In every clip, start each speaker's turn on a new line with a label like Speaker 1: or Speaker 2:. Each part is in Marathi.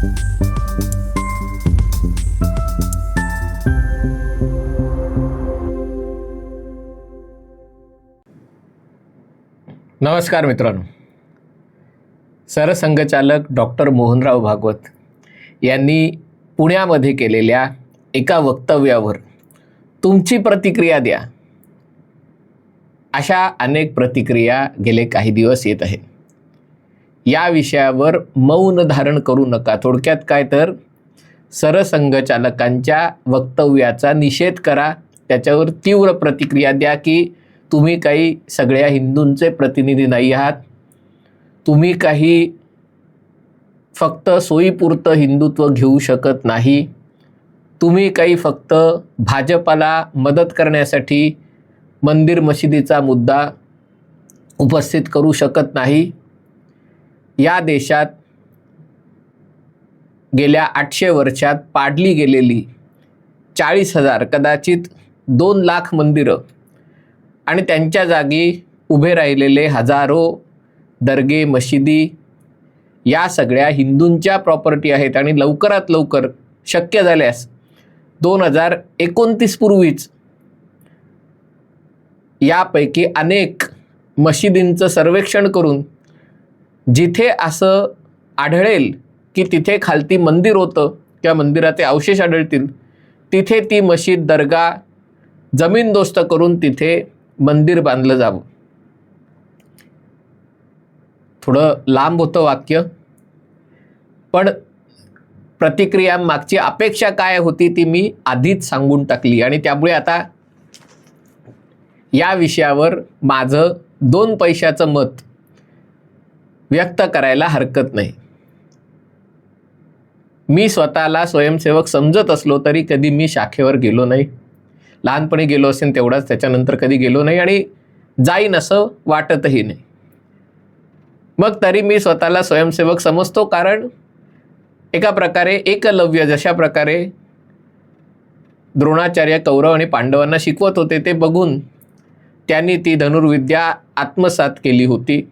Speaker 1: नमस्कार मित्रांनो. सरसंघचालक डॉक्टर मोहनराव भागवत यांनी पुण्यामध्ये केलेल्या एका वक्तव्यावर तुमची प्रतिक्रिया द्या. अशा अनेक प्रतिक्रिया गेले काही दिवस येत आहेत. या विषयावर मौन धारण करू नका. थोडक्यात काय तर सरसंघचालकांच्या वक्तव्याचा निषेध करा. त्याच्यावर तीव्र प्रतिक्रिया द्या की तुम्ही काही सगळ्या हिंदूंचे प्रतिनिधी नाही आहात. तुम्ही काही फक्त सोयीपुरतं हिंदुत्व घेऊ शकत नाही. तुम्ही काही फक्त भाजपाला मदत करण्यासाठी मंदिर मशिदीचा मुद्दा उपस्थित करू शकत नाही. या देशात गेल्या आठशे वर्षात पाडली गेलेली चाळीस हजार कदाचित दोन लाख मंदिरं आणि त्यांच्या जागी उभे राहिलेले हजारो दर्गे मशिदी या सगळ्या हिंदूंच्या प्रॉपर्टी आहेत आणि लवकरात लवकर शक्य झाल्यास दोन हजार एकोणतीस पूर्वीच यापैकी अनेक मशिदींचं सर्वेक्षण करून जिथे असं आढळेल की तिथे खालती मंदिर होतं किंवा मंदिराचे अवशेष आढळतील तिथे ती मशीद दर्गा जमीनदोस्त करून तिथे मंदिर बांधलं जावं. थोडं लांब होतं वाक्य पण प्रतिक्रिया मागची अपेक्षा काय होती ती मी आधीच सांगून टाकली. आणि त्यामुळे आता या विषयावर माझं दोन पैशाचं मत व्यक्त करायला हरकत नाही. मी स्वतःला स्वयंसेवक समजत असलो तरी कधी मी शाखेवर गेलो नाही. लहानपणी गेलो असेल तेवढाच त्याच्यानंतर कधी गेलो नाही आणि जाईन असं वाटतही नाही. मग तरी मी स्वतःला स्वयंसेवक समजतो कारण एका प्रकारे एकलव्य जशा प्रकारे द्रोणाचार्य कौरव आणि पांडवांना शिकवत होते ते बघून त्यांनी ती धनुर्विद्या आत्मसात केली होती.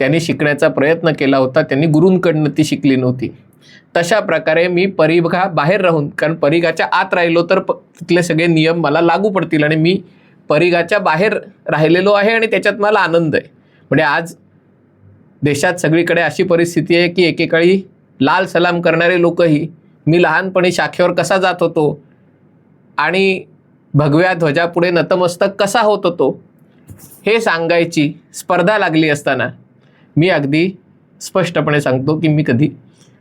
Speaker 1: त्यांनी शिकण्याचा प्रयत्न केला होता. त्यांनी गुरूंकडनं ती शिकली नव्हती. तशा प्रकारे मी परिघा बाहेर राहून कारण परिघाच्या आत राहिलो तर प तिथले सगळे नियम मला लागू पडतील आणि मी परिघाच्या बाहेर राहिलेलो आहे आणि त्याच्यात मला आनंद आहे. म्हणजे आज देशात सगळीकडे अशी परिस्थिती आहे की एकेकाळी लाल सलाम करणारे लोकही मी लहानपणी शाखेवर कसा जात होतो आणि भगव्या ध्वजापुढे नतमस्तक कसा होत होतो हे सांगायची स्पर्धा लागली असताना मी अगदी स्पष्टपणे सांगतो की मी कधी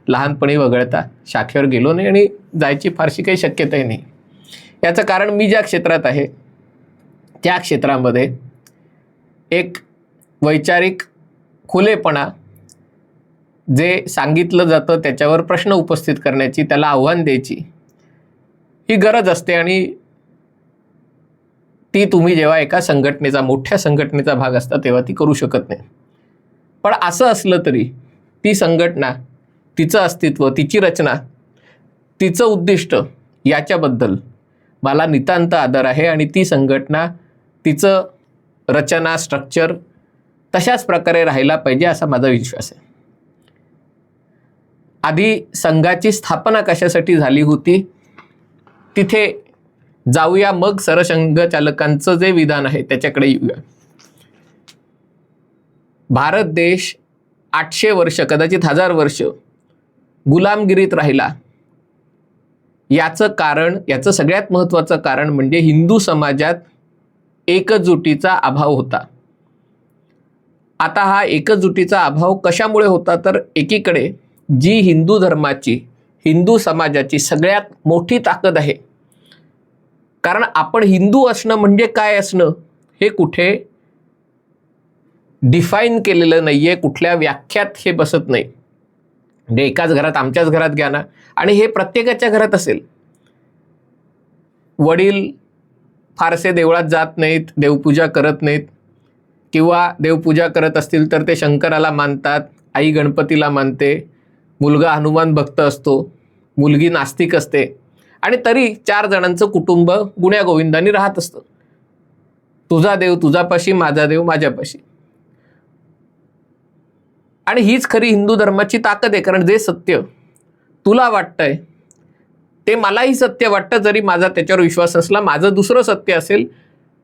Speaker 1: लहानपणी वगळता शाखेवर गेलो नाही आणि जायची फारशी काही शक्यताही नाही. याचं कारण मी ज्या क्षेत्रात आहे त्या क्षेत्रामध्ये एक वैचारिक खुलेपणा जे सांगितलं जातं त्याच्यावर प्रश्न उपस्थित करण्याची त्याला आव्हान द्यायची ही गरज असते आणि ती तुम्ही जेव्हा एका संघटनेचा मोठ्या संघटनेचा भाग असता तेव्हा ती करू शकत नाही. पण असं असलं तरी ती संघटना तिचं अस्तित्व तिची रचना तिचं उद्दिष्ट याच्याबद्दल मला नितांत आदर आहे आणि ती संघटना तिचं रचना स्ट्रक्चर तशाच प्रकारे राहायला पाहिजे असा माझा विश्वास आहे. आधी संघाची स्थापना कशासाठी झाली होती तिथे जाऊया मग सरसंघ चालकांचं जे विधान आहे त्याच्याकडे येऊया. भारत देश आठशे वर्ष कदाचित हजार वर्ष गुलामगिरीत राहिला. याचं कारण याचं सगळ्यात महत्त्वाचं कारण म्हणजे हिंदू समाजात एकजुटीचा अभाव होता. आता हा एकजुटीचा अभाव कशामुळे होता? तर एकीकडे जी हिंदू धर्माची हिंदू समाजाची सगळ्यात मोठी ताकद आहे. कारण आपण हिंदू असणं म्हणजे काय असणं? हे कुठे डिफाईन केलेलं नाही आहे कुठल्या व्याख्यात हे बसत नाही. म्हणजे एकाच घरात आमच्याच घरात घ्या ना. आणि हे प्रत्येकाच्या घरात असेल. वडील फारसे देवळात जात नाहीत देवपूजा करत नाहीत. किंवा देवपूजा करत असतील तर ते शंकराला मानतात आई गणपतीला मानते. मुलगा हनुमान भक्त असतो मुलगी नास्तिक असते. आणि तरी चार जणांचं कुटुंब गुण्यागोविंदाने राहत असतं. तुझा देव तुझापाशी माझा देव माझ्यापाशी. आणि हीच खरी हिंदू धर्माची ताकद आहे कारण जे सत्य तुला वाटतंय ते मलाही सत्य वाटतं जरी माझा त्याच्यावर विश्वास असला माझं दुसरं सत्य असेल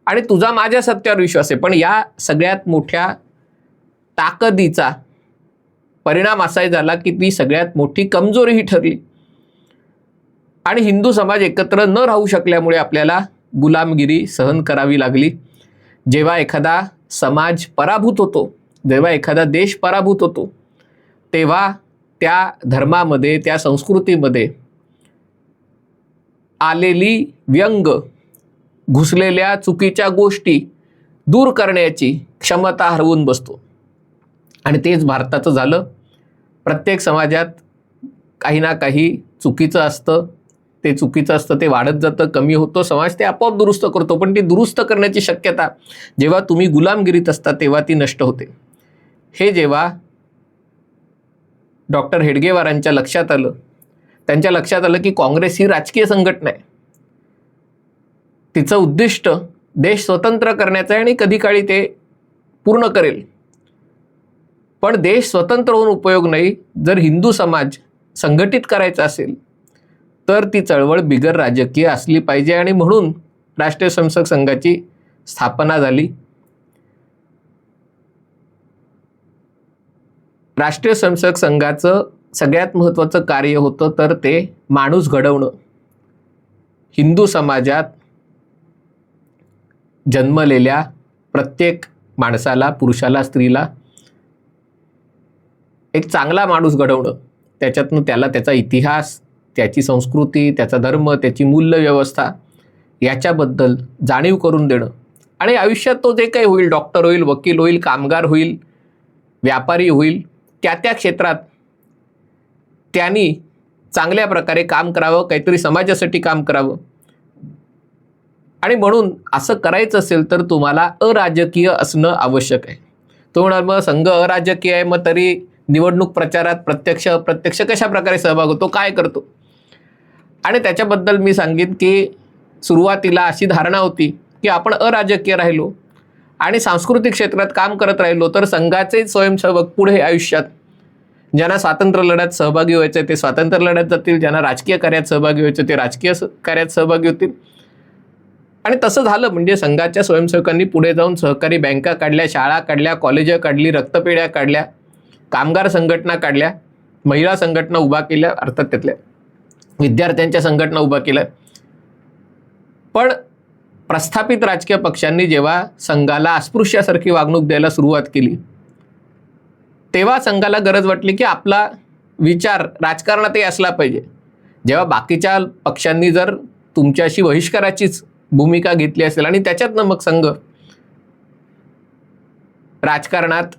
Speaker 1: आणि तुझा माझ्या सत्यावर विश्वास आहे. पण या सगळ्यात मोठ्या ताकदीचा परिणाम असाही झाला की ती सगळ्यात मोठी कमजोरीही ठरली. आणि हिंदू समाज एकत्र न राहू शकल्यामुळे आपल्याला गुलामगिरी सहन करावी लागली. जेव्हा एखादा समाज पराभूत होतो जेव्हा एखादा देश पराभूत होतो तेव्हा त्या धर्मामध्ये त्या संस्कृतीमध्ये आलेली व्यंग घुसलेल्या चुकीच्या गोष्टी दूर करण्याची क्षमता हरवून बसतो. आणि तेच भारताचं झालं. प्रत्येक समाजात काही ना काही चुकीचं असतं. ते चुकीचं असतं ते वाढत जातं कमी होतं. समाज ते आपोआप दुरुस्त करतो पण ती दुरुस्त करण्याची शक्यता जेव्हा तुम्ही गुलामगिरीत असता तेव्हा ती नष्ट होते. हे जेव्हा डॉक्टर हेडगेवारांच्या लक्षात आलं त्यांच्या लक्षात आलं की काँग्रेस ही राजकीय संघटना आहे. तिचं उद्दिष्ट देश स्वतंत्र करण्याचं आहे आणि कधी काळी ते पूर्ण करेल. पण देश स्वतंत्र होऊन उपयोग नाही जर हिंदू समाज संघटित करायचा असेल तर ती चळवळ बिगर राजकीय असली पाहिजे आणि म्हणून राष्ट्रीय स्वयंसेवक संघाची स्थापना झाली. राष्ट्रीय स्वयंसेवक संघाचं सगळ्यात महत्त्वाचं कार्य होतं तर ते माणूस घडवणं. हिंदू समाजात जन्मलेल्या प्रत्येक माणसाला पुरुषाला स्त्रीला एक चांगला माणूस घडवणं. त्याच्यातनं त्याला त्याचा इतिहास त्याची संस्कृती त्याचा धर्म त्याची मूल्य व्यवस्था याच्याबद्दल जाणीव करून देणं. आणि आयुष्यात तो जे काही होईल डॉक्टर होईल वकील होईल कामगार होईल व्यापारी होईल त्या त्या क्षेत्रात त्यांनी चांगल्या प्रकारे काम करावं काहीतरी समाजासाठी काम करावं. आणि म्हणून असं करायचं असेल तर तुम्हाला अराजकीय असणं आवश्यक आहे. तो म्हणाल मग संघ अराजकीय आहे मग तरी निवडणूक प्रचारात प्रत्यक्ष अप्रत्यक्ष कशा प्रकारे सहभाग होतो काय करतो? आणि त्याच्याबद्दल मी सांगेन की सुरुवातीला अशी धारणा होती की आपण अराजकीय राहिलो. आणि सांस्कृतिक क्षेत्रात काम करत राहिलो तर संघाचे स्वयंसेवक पुढे आयुष्यात ज्यांना स्वातंत्र्य लढ्यात सहभागी व्हायचे ते स्वातंत्र्य लढ्यात जातील ज्यांना राजकीय कार्यात सहभागी व्हायचे ते राजकीय कार्यात सहभागी होतील. आणि तसं झालं म्हणजे संघाच्या स्वयंसेवकांनी पुढे जाऊन सहकारी बँका काढल्या शाळा काढल्या कॉलेजं काढली रक्तपेढ्या काढल्या कामगार संघटना काढल्या महिला संघटना उभा केल्या अर्थात त्यातल्या विद्यार्थ्यांच्या संघटना उभा केल्या. पण प्रस्थापित राजकीय पक्षांनी जेव्हा संघाला अस्पृश्यासारखी वागणूक द्यायला सुरुवात केली तेव्हा संघाला गरज वाटली की आपला विचार राजकारणातही असला पाहिजे. जेव्हा बाकीच्या पक्षांनी जर तुमच्याशी बहिष्काराचीच भूमिका घेतली असेल आणि त्याच्यातनं मग संघ राजकारणात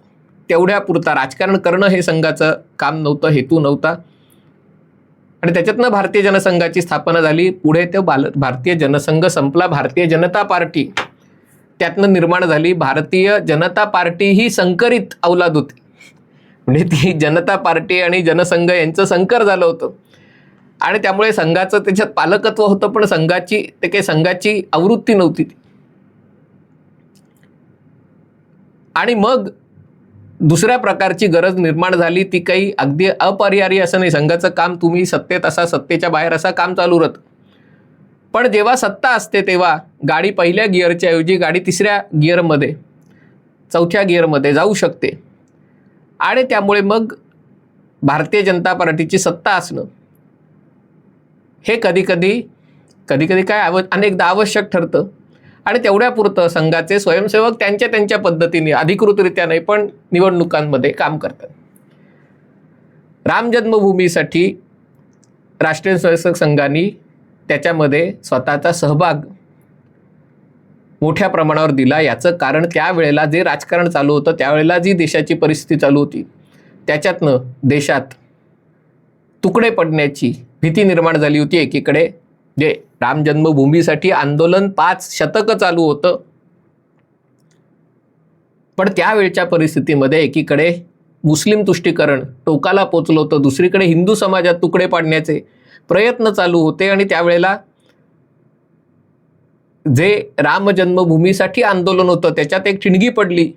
Speaker 1: तेवढ्या पुरता राजकारण करणं हे संघाचं काम नव्हतं हेतू नव्हता आणि त्याच्यातनं भारतीय जनसंघाची स्थापना झाली. पुढे ते बाल भारतीय जनसंघ संपला. भारतीय जनता पार्टी त्यातनं निर्माण झाली. भारतीय जनता पार्टी ही संकरित अवलाद होती. म्हणजे ती जनता पार्टी आणि जनसंघ यांचं संकर झालं होतं. आणि त्यामुळे संघाचं त्याच्यात पालकत्व होतं पण संघाची ते काही संघाची आवृत्ती नव्हती ती. आणि मग दुसऱ्या प्रकारची गरज निर्माण झाली ती काही अगदी अपरिहार्य असं नाही. संघाचं काम तुम्ही सत्तेत असा सत्तेच्या बाहेर असा काम चालू राहतं. पण जेव्हा सत्ता असते तेव्हा गाडी पहिल्या गिअरच्या ऐवजी गाडी तिसऱ्या गिअरमध्ये चौथ्या गिअरमध्ये जाऊ शकते. आणि त्यामुळे मग भारतीय जनता पार्टीची सत्ता असणं. हे कधीकधी कधीकधी काय आव अनेकदा आवश्यक ठरतं. आणि तेवढ्यापुरतं संघाचे स्वयंसेवक त्यांच्या त्यांच्या पद्धतीने अधिकृतरित्या नाही पण निवडणुकांमध्ये काम करतात. राम जन्मभूमीसाठी राष्ट्रीय स्वयंसेवक संघाने त्याच्यामध्ये स्वतःचा सहभाग मोठ्या प्रमाणावर दिला. याचं कारण त्यावेळेला जे राजकारण चालू होतं त्यावेळेला जी देशाची परिस्थिती चालू होती त्याच्यातनं देशात तुकडे पडण्याची भीती निर्माण झाली होती एकीकडे जे राम जन्मभूमीसाठी आंदोलन पाच शतकं चालू होतं. पण त्यावेळच्या परिस्थितीमध्ये एकीकडे मुस्लिम तुष्टीकरण टोकाला पोचलं होतं दुसरीकडे हिंदू समाजात तुकडे पाडण्याचे प्रयत्न चालू होते आणि त्यावेळेला जे राम जन्मभूमीसाठी आंदोलन होतं त्याच्यात एक ठिणगी पडली.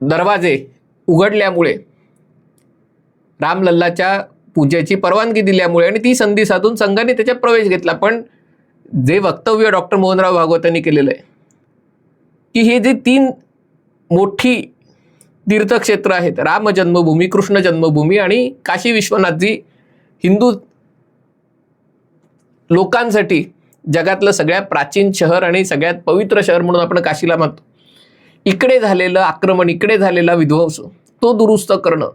Speaker 1: दरवाजे उघडल्यामुळे रामलल्लाच्या पूजेची परवानगी दिल्यामुळे आणि ती संधी साधून संघाने त्याच्यात प्रवेश घेतला. पण जे वक्तव्य डॉक्टर मोहनराव भागवत यांनी केलेलं आहे की हे जे तीन मोठी तीर्थक्षेत्र आहेत राम जन्मभूमी कृष्ण जन्मभूमी आणि काशी विश्वनाथजी हिंदू लोकांसाठी जगातलं सगळ्यात प्राचीन शहर आणि सगळ्यात पवित्र शहर म्हणून आपण काशीला मानतो. इकडे झालेलं आक्रमण इकडे झालेला विध्वंस तो दुरुस्त करणं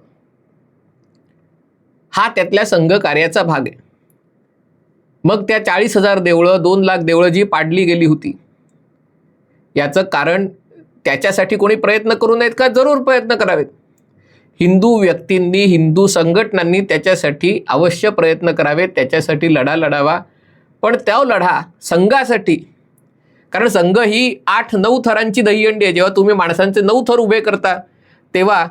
Speaker 1: हा त्यातल्या संघ कार्याचा भाग आहे. मग त्या चाळीस हजार देवळं दोन लाख देवळं जी पाडली गेली होती याचं कारण त्याच्यासाठी कोणी प्रयत्न करू नयेत का? जरूर प्रयत्न करावेत. हिंदू व्यक्तींनी हिंदू संघटनांनी त्याच्यासाठी अवश्य प्रयत्न करावेत त्याच्यासाठी लढा लढावा. पण त्या लढा संघासाठी कारण संघ ही आठ नऊ थरांची दहीहंडी आहे. जेव्हा तुम्ही माणसांचे नऊ थर उभे करता तेव्हा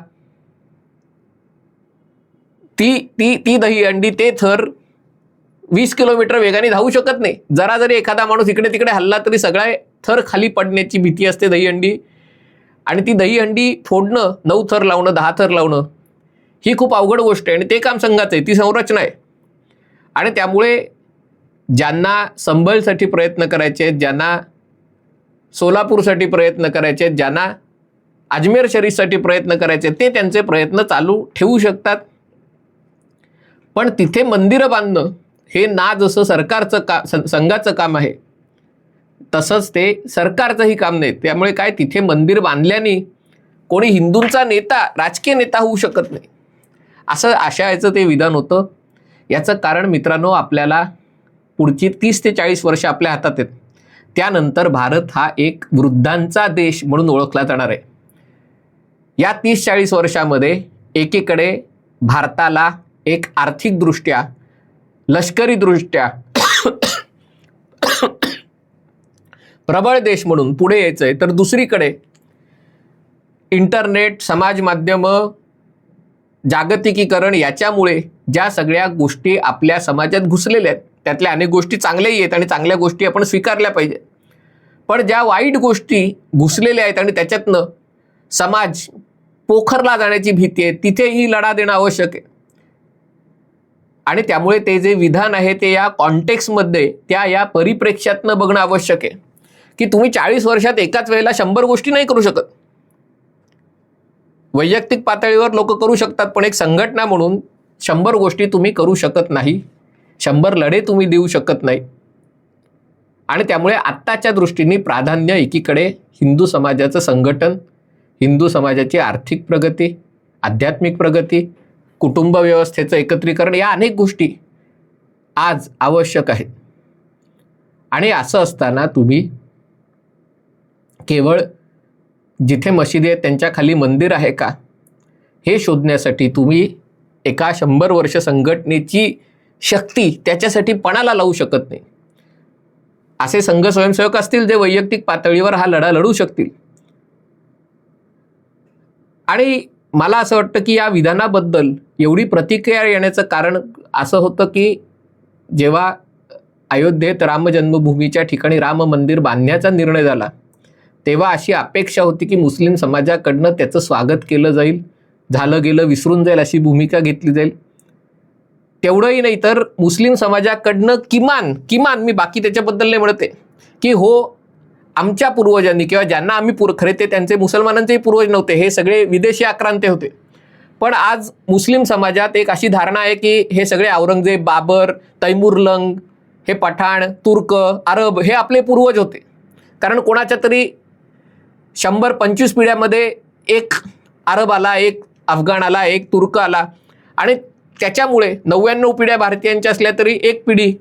Speaker 1: ती ती ती दहीहंडी ते थर वीस किलोमीटर वेगाने धावू शकत नाही. जरा जरी एखादा माणूस इकडे तिकडे हल्ला तरी सगळा थर खाली पडण्याची भीती असते दहीहंडी आणि ती दहीहंडी फोडणं नऊ थर लावणं दहा थर लावणं ही खूप अवघड गोष्ट आहे आणि ते काम संघाचं आहे ती संरचना आहे. आणि त्यामुळे ज्यांना संबळसाठी प्रयत्न करायचे आहेत ज्यांना सोलापूरसाठी प्रयत्न करायचे आहेत ज्यांना अजमेर शरीफसाठी प्रयत्न करायचे आहेत, ते त्यांचे प्रयत्न चालू ठेवू शकतात. पण तिथे मंदिरं बांधणं हे ना जसं सरकारचं का संघाचं काम आहे तसंच ते सरकारचंही काम नाही. त्यामुळे काय तिथे मंदिर बांधल्याने कोणी हिंदूंचा नेता राजकीय नेता होऊ शकत नाही. असं आशा याचं ते विधान होतं. याचं कारण मित्रांनो आपल्याला पुढची तीस ते चाळीस वर्ष आपल्या हातात आहेत. त्यानंतर भारत हा एक वृद्धांचा देश म्हणून ओळखला जाणार आहे. या तीस चाळीस वर्षामध्ये एकीकडे भारताला एक आर्थिकदृष्ट्या लष्करीदृष्ट्या प्रबळ देश म्हणून पुढे यायचं आहे तर दुसरीकडे इंटरनेट समाज माध्यमं जागतिकीकरण याच्यामुळे ज्या सगळ्या गोष्टी आपल्या समाजात घुसलेल्या आहेत त्यातल्या अनेक गोष्टी चांगल्याही आहेत आणि चांगल्या गोष्टी आपण स्वीकारल्या पाहिजे पण ज्या वाईट गोष्टी घुसलेल्या आहेत आणि त्याच्यातनं समाज पोखरला जाण्याची भीती आहे तिथेही लढा देणं आवश्यक आहे. आणि त्यामुळे ते जे विधान आहे ते या कॉन्टेक्समध्ये त्या या परिप्रेक्ष्यातनं बघणं आवश्यक आहे. की तुम्ही चाळीस वर्षात एकाच वेळेला शंभर गोष्टी नाही करू शकत. वैयक्तिक पातळीवर लोक करू शकतात पण एक संघटना म्हणून शंभर गोष्टी तुम्ही करू शकत नाही. शंभर लढे तुम्ही देऊ शकत नाही. आणि त्यामुळे आत्ताच्या दृष्टीने प्राधान्य एकीकडे हिंदू समाजाचं संघटन हिंदू समाजाची आर्थिक प्रगती आध्यात्मिक प्रगती कुटुंब व्यवस्थेचं एकत्रीकरण या अनेक गोष्टी आज आवश्यक आहेत. आणि असं असताना तुम्ही केवळ जिथे मशिदी आहेत त्यांच्या खाली मंदिर आहे का? हे शोधण्यासाठी तुम्ही एका शंभर वर्ष संघटनेची शक्ती त्याच्यासाठी पणाला लावू शकत नाही. असे संघ स्वयंसेवक असतील जे वैयक्तिक पातळीवर हा लढा लढू शकतील. आणि मला असं वाटतं की या विधानाबद्दल एवढी प्रतिक्रिया येण्याचं कारण असं होतं की जेव्हा अयोध्येत राम जन्मभूमीच्या ठिकाणी राम मंदिर बांधण्याचा निर्णय झाला तेव्हा अशी अपेक्षा होती की मुस्लिम समाजाकडनं त्याचं स्वागत केलं जाईल झालं गेलं विसरून जाईल अशी भूमिका घेतली जाईल. तेवढंही नाही तर मुस्लिम समाजाकडनं किमान किमान मी बाकी त्याच्याबद्दल नाही म्हणते की हो आमच्या पूर्वजांनी किंवा ज्यांना आम्ही पुर खरे ते त्यांचे मुसलमानांचेही पूर्वज नव्हते हे सगळे विदेशी आक्रांते होते. पण आज मुस्लिम समाजात एक अशी धारणा आहे की हे सगळे औरंगजेब बाबर तैमूरलंग हे पठाण तुर्क अरब हे आपले पूर्वज होते. कारण कोणाच्या तरी शंभर पंचवीस पिढ्यामध्ये एक अरब आला एक अफगाण आला एक तुर्क आला. आणि त्याच्यामुळे नव्याण्णव पिढ्या भारतीयांच्या असल्या तरी एक पिढी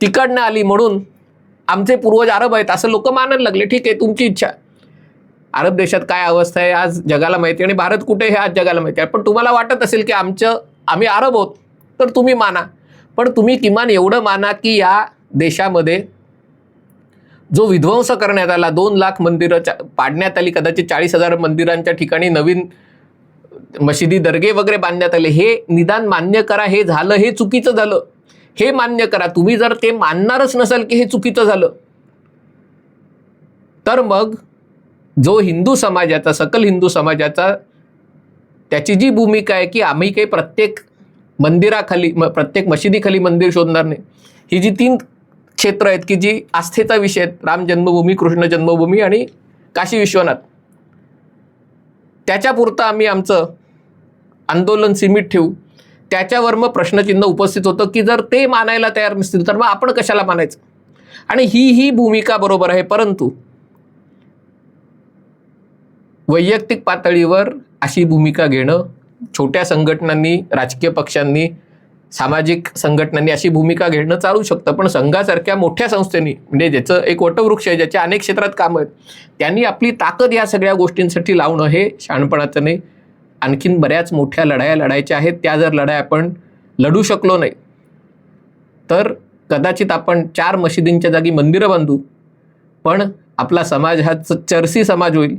Speaker 1: तिकडनं आली म्हणून आमचे पूर्वज अरब आहेत असं लोक मानायला लागले. ठीक आहे तुमची इच्छा. अरब देशात काय अवस्था आहे आज जगाला माहिती आहे आणि भारत कुठे हे आज जगाला माहिती आहे. पण तुम्हाला वाटत असेल की आमचं आम्ही अरब आहोत तर तुम्ही माना. पण तुम्ही किमान एवढं माना की या देशामध्ये जो विध्वंस करण्यात आला दोन लाख मंदिरं चा- पाडण्यात आली कदाचित चाळीस हजार मंदिरांच्या ठिकाणी नवीन मशिदी दर्गे वगैरे बांधण्यात आले हे निदान मान्य करा हे झालं हे चुकीचं झालं. हे मान्य करा. तुम्ही जर ते मानणारच नसाल की हे चुकीचं झालं तर मग जो हिंदू समाजाचा सकल हिंदू समाजाचा त्याची जी भूमिका आहे की आम्ही काही प्रत्येक मंदिराखाली म प्रत्येक मशिदीखाली मंदिर शोधणार नाही. ही जी तीन क्षेत्र आहेत की जी आस्थेचा विषय आहेत राम जन्मभूमी कृष्ण जन्मभूमी आणि काशी विश्वनाथ. त्याच्यापुरतं आम्ही आमचं आंदोलन सीमित ठेवू. त्याच्यावर मग प्रश्नचिन्ह उपस्थित होतं की जर ते मानायला तयार नसतील तर मग आपण कशाला मानायचं? आणि ही ही भूमिका बरोबर आहे परंतु वैयक्तिक पातळीवर अशी भूमिका घेणं छोट्या संघटनांनी राजकीय पक्षांनी सामाजिक संघटनांनी अशी भूमिका घेणं चालू शकतं. पण संघासारख्या मोठ्या संस्थेनी म्हणजे ज्याचं एक वटवृक्ष आहे ज्याच्या अनेक क्षेत्रात कामं आहेत त्यांनी आपली ताकद या सगळ्या गोष्टींसाठी लावणं हे शहाणपणाचं नाही. आणखीन बऱ्याच मोठ्या लढाया लढायच्या आहेत त्या जर लढाया आपण लढू शकलो नाही तर कदाचित आपण चार मशिदींच्या जागी मंदिरं बांधू पण आपला समाज हा चर्सी चरसी समाज होईल.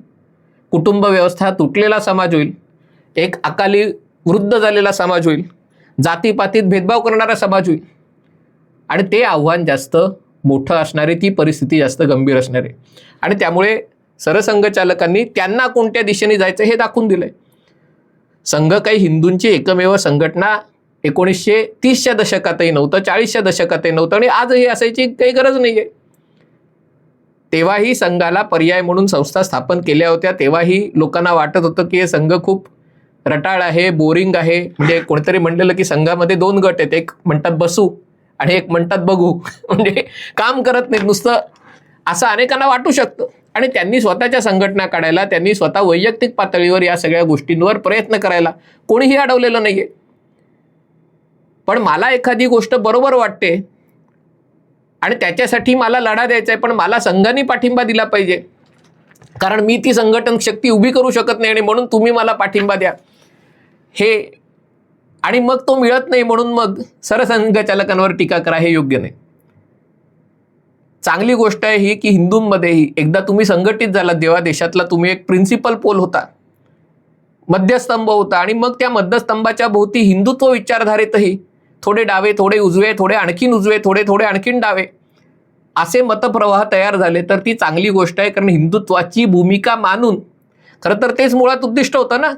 Speaker 1: कुटुंब व्यवस्था तुटलेला समाज होईल. एक अकाली वृद्ध झालेला समाज होईल. जातीपातीत भेदभाव करणारा समाज होईल. आणि ते आव्हान जास्त मोठं असणारे ती परिस्थिती जास्त गंभीर असणार. आहे आणि त्यामुळे सरसंघचालकांनी त्यांना कोणत्या दिशेने जायचं हे दाखवून दिलं आहे संघ काही हिंदूंची एकमेव संघटना एकोणीसशे तीसच्या दशकातही नव्हतं चाळीसच्या दशकातही नव्हतं आणि आजही असायची काही गरज नाही आहे तेव्हाही संघाला पर्याय म्हणून संस्था स्थापन केल्या होत्या. तेव्हाही लोकांना वाटत होतं की हे संघ खूप रटाळ आहे बोरिंग आहे. म्हणजे कोणीतरी म्हणलेलं की संघामध्ये दोन गट आहेत. एक म्हणतात बसू आणि एक म्हणतात बघू. म्हणजे काम करत नाहीत. नुसतं असं अनेकांना वाटू शकतं. आणि त्यांनी स्वतःच्या संघटना काढायला त्यांनी स्वतः वैयक्तिक पातळीवर या सगळ्या गोष्टींवर प्रयत्न करायला कोणीही अडवलेलं नाहीये. पण मला एखादी गोष्ट बरोबर वाटते आणि त्याच्यासाठी मला लढा द्यायचा आहे पण मला संघाने पाठिंबा दिला पाहिजे. कारण मी ती संघटन शक्ती उभी करू शकत नाही आणि म्हणून तुम्ही मला पाठिंबा द्या. हे आणि मग तो मिळत नाही म्हणून मग सरसंघचालकांवर टीका करा हे योग्य नाही. चांगली गोष्ट आहे ही की हिंदूंमध्येही एकदा तुम्ही संघटित झालात जेव्हा देशातला तुम्ही एक प्रिन्सिपल पोल होता. मध्यस्तंभ होता आणि मग त्या मध्यस्तंभाच्या भोवती हिंदुत्व विचारधारेतही थोडे डावे थोडे उजवे थोडे आणखीन उजवे थोडे थोडे आणखीन डावे. असे मतप्रवाह तयार झाले तर ती चांगली गोष्ट आहे कारण हिंदुत्वाची भूमिका मानून. खरं तर तेच मुळात उद्दिष्ट होतं ना?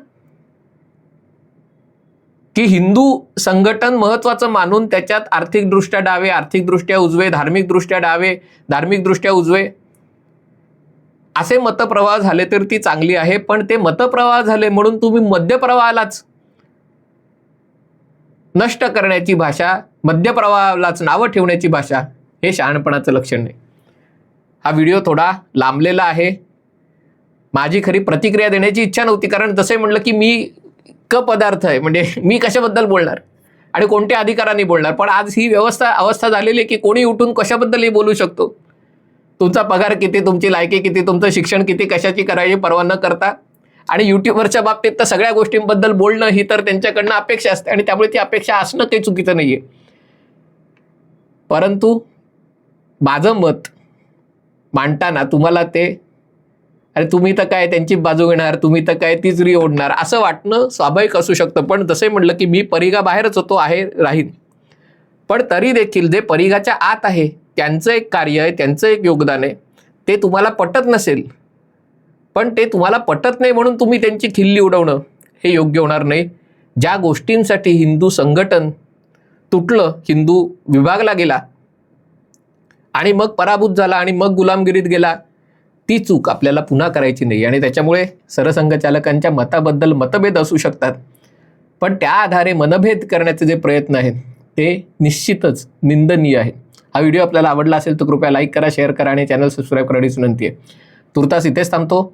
Speaker 1: की हिंदू संघटन महत्वाचं मानून त्याच्यात आर्थिकदृष्ट्या डावे आर्थिकदृष्ट्या उजवे धार्मिकदृष्ट्या डावे धार्मिकदृष्ट्या उजवे. असे मतप्रवाह झाले तर ती चांगली आहे पण ते मतप्रवाह झाले म्हणून तुम्ही मध्यप्रवाहालाच. नष्ट करण्याची भाषा मध्यप्रवाहालाच नावं ठेवण्याची भाषा हे शहाणपणाचं लक्षण नाही हा व्हिडिओ थोडा लांबलेला आहे. माझी खरी प्रतिक्रिया देण्याची इच्छा नव्हती कारण तसे म्हटलं की मी क पदार्थ आहे म्हणजे मी कशाबद्दल बोलणार? आणि कोणत्या अधिकाराने बोलणार? पण आज ही व्यवस्था अवस्था झालेली आहे की कोणी उठून कशाबद्दलही बोलू शकतो. तुमचा पगार किती तुमची लायकी किती तुमचं शिक्षण किती कशाची करायची परवा न करता आणि युट्यूबवरच्या बाबतीत तर सगळ्या गोष्टींबद्दल बोलणं ही तर त्यांच्याकडनं अपेक्षा असते आणि त्यामुळे ती अपेक्षा असणं काही चुकीचं नाही आहे परंतु माझं मत मांडताना तुम्हाला ते अरे तुम्ही तर काय त्यांची बाजू घेणार तुम्ही तर काय तीच री ओढणार? असं वाटणं स्वाभाविक असू शकतं. पण तसे म्हटलं की मी परिघा बाहेरच होतो आहे राहीन. पण तरी देखील जे परिघाच्या आत आहे त्यांचं एक कार्य आहे त्यांचं एक योगदान आहे ते तुम्हाला पटत नसेल पण ते तुम्हाला पटत नाही म्हणून तुम्ही त्यांची खिल्ली उडवणं. हे योग्य होणार नाही. ज्या गोष्टींसाठी हिंदू संघटन तुटलं हिंदू विभागला गेला आणि मग पराभूत झाला आणि मग गुलामगिरीत गेला ती चूक आपल्याला पुन्हा करायची नाही. आणि त्याच्यामुळे सरसंघचालकांच्या मताबद्दल मतभेद असू शकतात. पण त्या आधारे मनभेद करण्याचे जे प्रयत्न आहेत ते निश्चितच निंदनीय आहेत. हा व्हिडिओ आपल्याला आवडला असेल तर कृपया लाईक करा शेअर करा आणि चॅनल सबस्क्राईब करण्याची विनंती आहे. तुर्तास इथेच थांबतो.